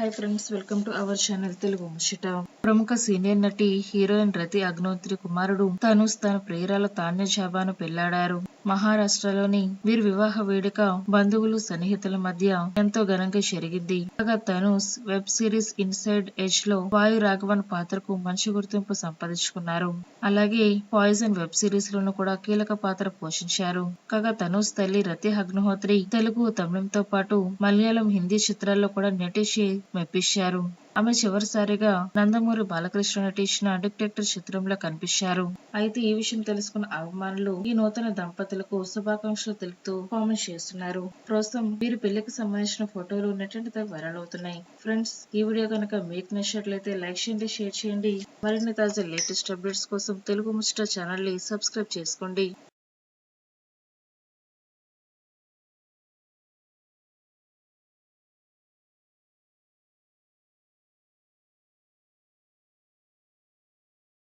Hi friends welcome to our channel Telugu ముషిట ప్రముఖ senior నటి heroine రతి అగ్నోత్రి కుమారుడు తనుస్ తన ప్రేయరాల తాన్య జాబాను పెళ్ళాడారు. మహారాష్ట్రలోని వీరి వివాహ వేడుక బంధువులు సన్నిహితుల మధ్య ఎంతో ఘనంగా జరిగింది. కాగా తనుస్ వెబ్ సిరీస్ ఇన్సైడ్ ఎడ్జ్లో వాయు రాఘవన్ పాత్రకు మంచి గుర్తింపు సంపాదించుకున్నారు. అలాగే పాయిజన్ వెబ్ సిరీస్ లోను కూడా కీలక పాత్ర పోషించారు. కాగా తనుస్ తల్లి రతి అగ్నిహోత్రి తెలుగు తమిళంతో పాటు మలయాళం హిందీ చిత్రాల్లో కూడా నటించి మెప్పించారు. ఆమె చివరిసారిగా నందమూరి బాలకృష్ణ నటించిన డిక్టెక్టర్ చిత్రంలో కనిపించారు. అయితే ఈ విషయం తెలుసుకున్న అభిమానులు ఈ నూతన దంపతులకు శుభాకాంక్షలు తెలుపుతూ కామెంట్ చేస్తున్నారు. ప్రస్తుతం వీరి పెళ్ళికి సంబంధించిన ఫోటోలు నెట్టింటితో వైరల్ అవుతున్నాయి. ఫ్రెండ్స్ ఈ వీడియో కనుక మీకు నచ్చినట్లయితే లైక్ చేయండి షేర్ చేయండి. మరిన్ని తాజా లేటెస్ట్ అప్డేట్స్ కోసం తెలుగు ముచ్చట ఛానల్ని సబ్స్క్రైబ్ చేసుకోండి.